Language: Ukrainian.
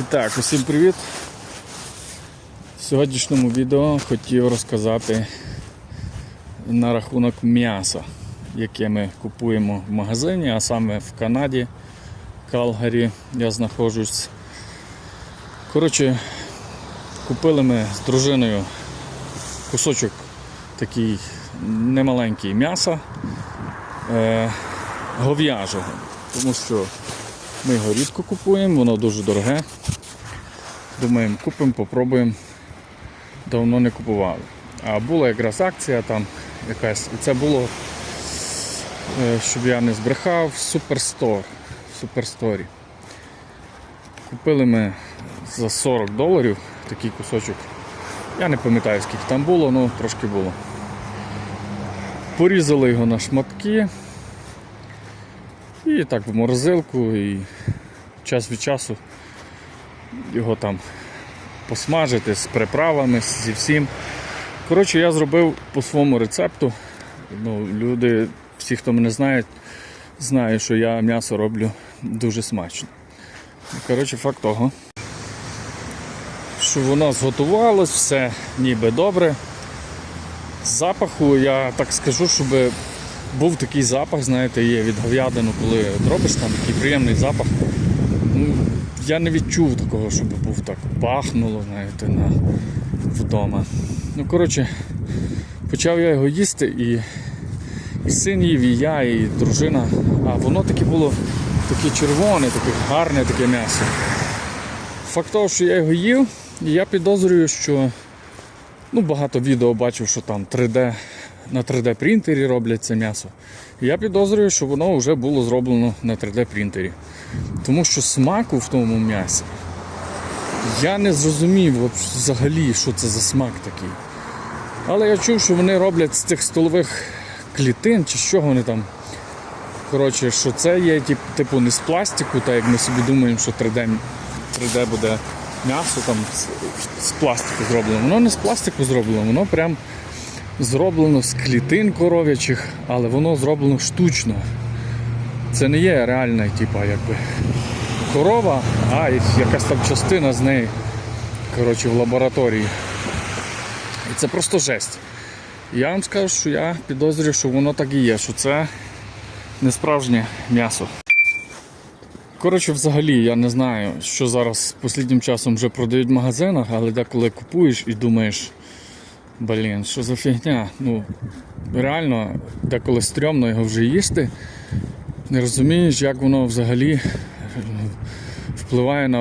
І так, усім привіт! В сьогоднішньому відео хотів розказати на рахунок м'яса, яке ми купуємо в магазині, а саме в Канаді, Калгарі я знаходжусь. Коротше, купили ми з дружиною кусочок такий немаленький м'яса е, гов'яжого, тому що ми його рідко купуємо, воно дуже дороге. Думаємо, купимо, попробуємо. Давно не купували. А була якраз акція там якась. І це було, е, щоб я не збрехав, Суперстор. Суперсторі. Купили ми за 40 доларів такий кусочок. Я не пам'ятаю скільки там було, але трошки було. Порізали його на шматки. І так в морозилку і час від часу його там посмажити з приправами, зі всім. Коротше, я зробив по своєму рецепту. Ну, люди, всі, хто мене знають, знають, що я м'ясо роблю дуже смачно. Коротше, факт того, що воно зготувалось, все ніби добре. З запаху я так скажу, щоб був такий запах, знаєте, є від говядину, коли робиш там такий приємний запах. Ну, я не відчув такого, щоб був так пахнуло, знаєте, на, вдома. Ну, коротше, почав я його їсти і, і син їв, і я, і дружина. А воно таке було таке червоне, таке гарне таке м'ясо. Факт того, що я його їв, і я підозрюю, що ну, багато відео бачив, що там 3D, на 3D принтері роблять це м'ясо. Я підозрюю, що воно вже було зроблено на 3D принтері. Тому що смаку в тому м'ясі я не зрозумів взагалі, що це за смак такий. Але я чув, що вони роблять з цих столових клітин чи з чого вони там. Коротше, що це є типу не з пластику, так як ми собі думаємо, що 3D, 3D буде м'ясо там з, з пластику зроблено. Воно не з пластику зроблено, воно прям зроблено з клітин коров'ячих, але воно зроблено штучно. Це не є реальна, типа, якби корова, а якась там частина з неї коротше, в лабораторії. І це просто жесть. Я вам скажу, що я підозрюю, що воно так і є, що це не справжнє м'ясо. Коротше, взагалі, я не знаю, що зараз останнім часом вже продають в магазинах, але деколи купуєш і думаєш, блін, що за фігня? Ну, реально, деколи стрьомно його вже їсти. Не розумієш, як воно взагалі е, впливає на